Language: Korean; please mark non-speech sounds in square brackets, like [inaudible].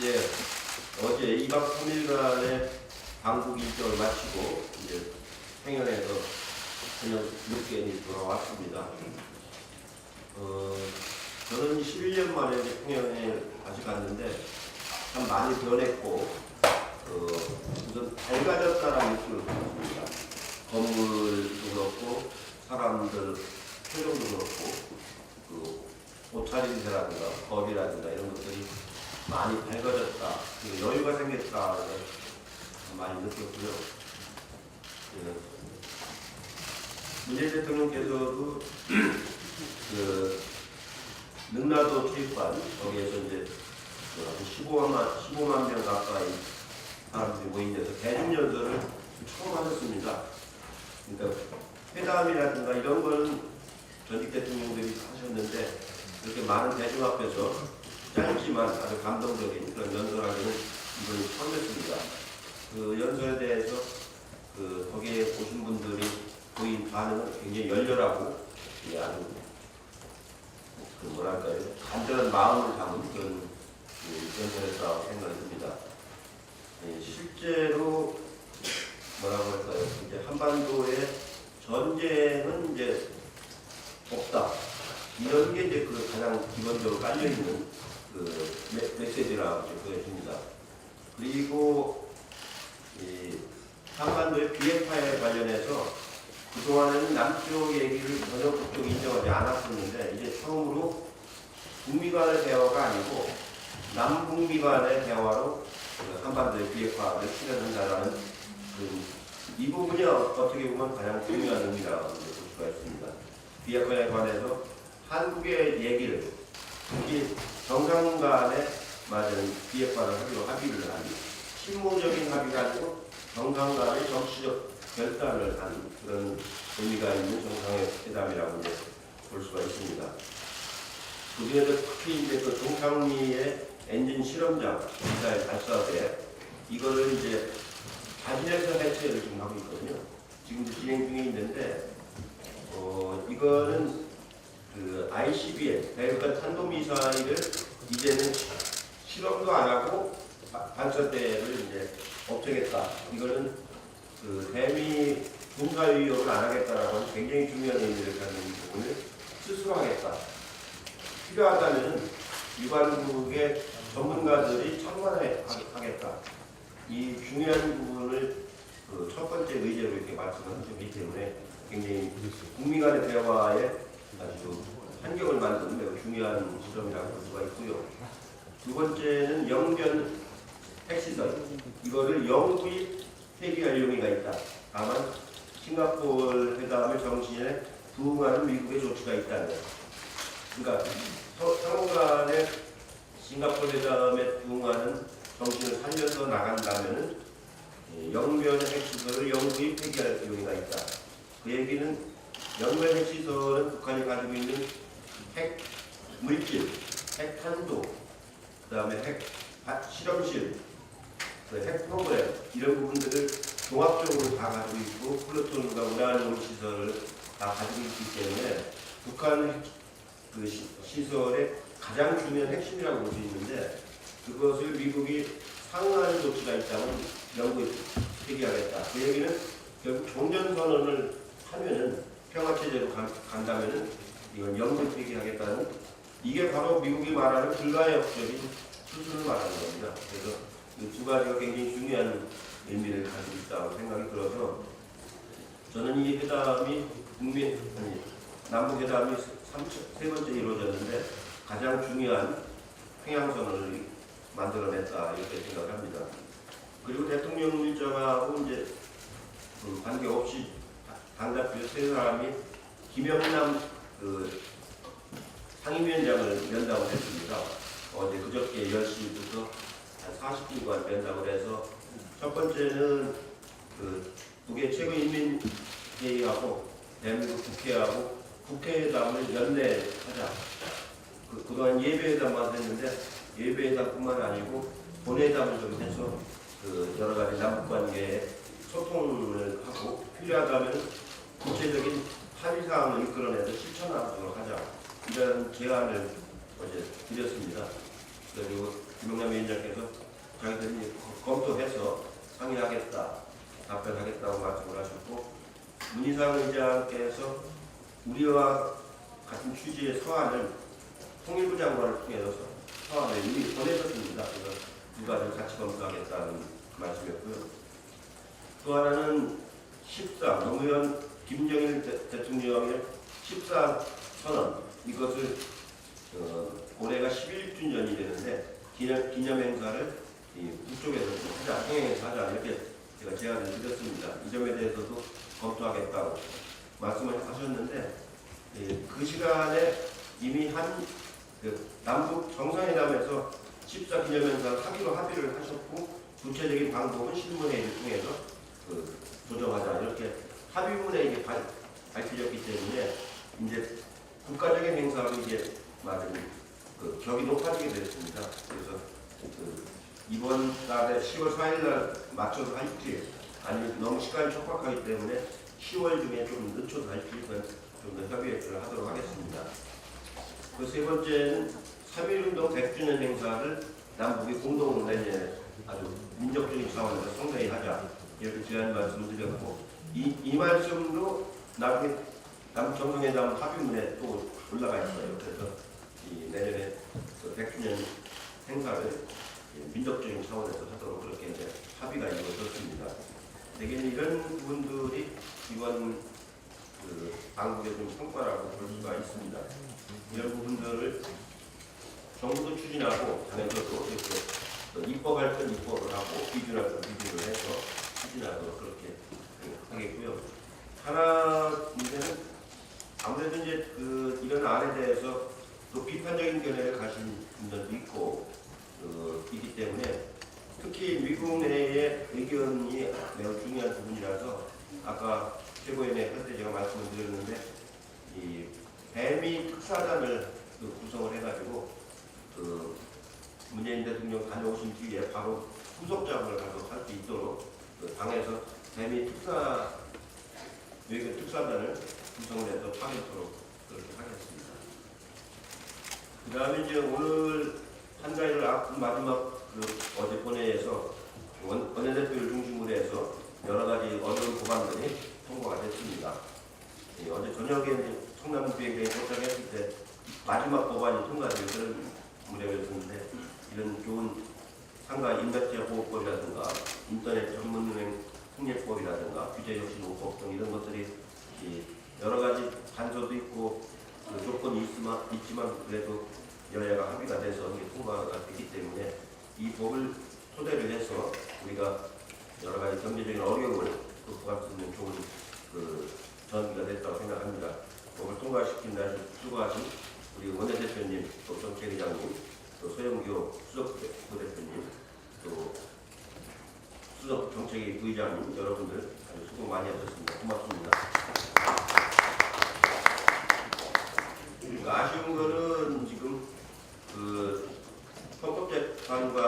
예, 어제 2박 3일간의 방북 일정을 마치고 이제 평양에서 저녁 늦게 돌아왔습니다. 어, 저는 11년 만에 평양에 다시 갔는데 참 많이 변했고 어, 우선 밝아졌다는 느낌을 받았습니다. 건물도 그렇고 사람들 표정도 그렇고 그 옷차림새라든가 거리라든가 이런 것들이 많이 밝아졌다. 여유가 생겼다. 많이 느꼈고요. 예. 문재인 대통령께서도 그 [clears throat] 능라도 체육관 거기에서 이제 그한 15만 15만 명 가까이 사람들이 모인 데서 대중연설을 처음 하셨습니다. 그러니까 회담이라든가 이런 거는 전직 대통령들이 하셨는데 이렇게 많은 대중 앞에서 짧지만 아주 감동적인 그런 연설하기는 이번이 처음이었습니다. 그 연설에 대해서 그 거기에 오신 분들이 보인 반응은 굉장히 열렬하고 예, 아주 그 뭐랄까요 간절한 마음을 담은 그런 그 연설이었다고 생각이 듭니다. 예, 실제로 뭐라고 할까요? 이제 한반도의 전쟁은 이제 없다. 이런 게 이제 그 가장 기본적으로 깔려 있는 그 메- 메시지라고 보여집니다. 그리고 이 한반도의 비핵화에 관련해서 그동안에는 남쪽 얘기를 전혀 북쪽이 인정하지 않았었는데 이제 처음으로 북미 간의 대화가 아니고 남북미 간의 대화로 그 한반도의 비핵화를 실현한다라는 그 이 부분이 어- 어떻게 보면 가장 중요한 의미라고 볼 수가 있습니다. 비핵화에 관해서 한국의 얘기를 특히 정상 간에 맞은 비핵화를 하기로 합의를 한 실무적인 합의가 아니고 정상 간의 정치적 결단을 한 그런 의미가 있는 정상회담이라고 이제 볼 수가 있습니다. 그 중에서 특히 이제 그 동상리의 엔진 실험장 미사일 발사대 이거를 이제 자진해서 해체를 지금 하고 있거든요. 지금도 진행 중에 있는데 어 이거는 그 ICBM 대륙간 탄도미사일을 이제는 실험도 안 하고 바- 발사대를 이제 없애겠다. 이거는 그 대미 군사 위협을 안 하겠다라고 하는 굉장히 중요한 의미를 갖는 부분을 스스로 하겠다. 필요하다면 유관국의 전문가들이 참관하겠다. 이 중요한 부분을 그 첫 번째 의제로 이렇게 말씀을 주기 때문에 굉장히 국민 간의 대화에 아주 환경을 만드는 매우 중요한 지점이라고 볼 수가 있고요. 두 번째는 영변 핵시설. 이거를 영구히 폐기할 용의가 있다. 다만 싱가포르 회담의 정신에 부응하는 미국의 조치가 있다는. 그러니까 서- 상호 간에 싱가포르 회담에 부응하는 정신을 살려서 나간다면은 예, 영변 핵시설을 영구히 폐기할 용의가 있다. 그 얘기는 영변 핵시설은 북한이 가지고 있는 핵 물질, 핵 탄도, 그다음에 핵 바- 실험실, 그 핵 프로그램 이런 부분들을 종합적으로 다 가지고 있고 플루토늄과 우라늄 시설을 다 가지고 있기 때문에 북한 핵- 그 시, 시설의 가장 중요한 핵심이라고 볼 수 있는데 그것을 미국이 상응하는 조치가 있다면 영구히 폐기하겠다. 그 얘기는 결국 종전선언을 하면은 평화체제로 간, 간다면은 이건 영구히 폐기하겠다는 이게 바로 미국이 말하는 불가역적인 수준을 말하는 겁니다. 그래서 이 두 가지가 굉장히 중요한 의미를 가지고 있다고 생각이 들어서 저는 이 회담이 국민 아니 남북 회담이 삼- 세 번째 이루어졌는데 가장 중요한 평양선언을 만들어냈다 이렇게 생각합니다. 그리고 대통령 일정하고 이제 그 관계없이 당대표 세 사람이 김영남 그 상임위원장을 면담을 했습니다. 어제 그저께 10시부터 한 40분간 면담을 해서 첫 번째는 그 북의 최고인민회의하고 대한민국 국회하고 국회회담을 연내하자. 그, 그동안 예배회담만 했는데 예배회담뿐만 아니고 본회담을 좀 해서 그 여러 가지 남북 관계에 소통을 하고 필요하다면 구체적인 합의 사항을 이끌어내서 실천하도록 하자 이런 제안을 어제 드렸습니다. 그리고 김영남 위원장께서 자기들이 검토해서 상의하겠다, 답변하겠다고 말씀을 하셨고 문희상 의장께서 우리와 같은 취지의 서한을 통일부 장관을 통해서 서한을 이미 보내셨습니다. 그래서 두 가지를 같이 검토하겠다는 말씀이었고요. 또 하나는 14 노무현 김정일 대- 대통령의 14 선언 이것을 어, 올해가 11주년이 되는데 기념, 기념 행사를 이 북쪽에서 좀 하자, 평양에서 하자 이렇게 제가 제안을 드렸습니다. 이 점에 대해서도 검토하겠다고 말씀을 하셨는데 예, 그 시간에 이미 한 그 남북 정상회담에서 14 기념 행사 하기로 합의를 하셨고 구체적인 방법은 실무회의를 통해서 그 조정하자 이렇게 합의문에 발, 밝혀졌기 때문에 이제 국가적인 행사로 이제 맞은 그 격이 높아지게 됐습니다. 그래서 그 이번 달에 10월 4일 날 맞춰서 할지 아니면 너무 시간이 촉박하기 때문에 10월 중에 좀 늦춰서 할지 좀더 협의를 하도록 하겠습니다. 그 세 번째는 3.1운동 100주년 행사를 남북이 공동 내년에 아주 민족적인 차원에서 성대히 하자 이렇게 제안 말씀드렸고 이, 이 말씀도 남북 정상회담 합의문에 또 올라가 있어요. 그래서 이 내년에 그 100주년 행사를 이 민족적인 차원에서 하도록 그렇게 이제 합의가 이루어졌습니다. 대개는 이런 부분들이 이번 그 당국의 좀 성과라고 볼 수가 있습니다. 이런 부분들을 정부도 추진하고 당에서도 이렇게 또 입법할 건 입법을 하고 비준할 건 비준을 해서 추진하도록 그렇게 하겠고요. 하나 문제는 아무래도 이제 그 이런 안에 대해서 또 비판적인 견해를 가신 분들도 있고 어, 있기 때문에 특히 미국 내의 의견이 매우 중요한 부분이라서 아까 최고위원회 할 때 제가 말씀을 드렸는데 이 배미 특사단을 그 구성을 해가지고 그 문재인 대통령 다녀오신 뒤에 바로 후속 작업을 가서 할 수 있도록 그 당에서 배미 특사 외교 특사단을 구성을 해서 파견토록 그렇게 하겠습니다. 그 다음에 이제 오늘 한 가지를 앞 마지막 그 어제 본회의에서 원- 원내대표를 중심으로 해서 여러 가지 어려운 법안들이 통과가 됐습니다. 예, 어제 저녁에 이제 청남 비행에 도착했을 때 마지막 법안이 통과된 그런 무렵이었는데 이런 좋은 상가 인덕자 보호법이라든가 인터넷 전문은행 통일법이라든가 규제혁신호법 등 이런 것들이 이 여러 가지 단서도 있고 그 조건이 있지만, 있지만 그래도 여야가 합의가 돼서 이게 통과가 됐기 때문에 이 법을 토대로 해서 우리가 여러 가지 경제적인 어려움을 극복할 수 있는 좋은 그 전기가 됐다고 생각합니다. 법을 통과시킨 날 수고하신 우리 원내대표님, 또 정책의장님, 또 소영교 수석 부대표님, 또 수석 정책위 부의장님 여러분들 아주 수고 많이 하셨습니다. 고맙습니다. fund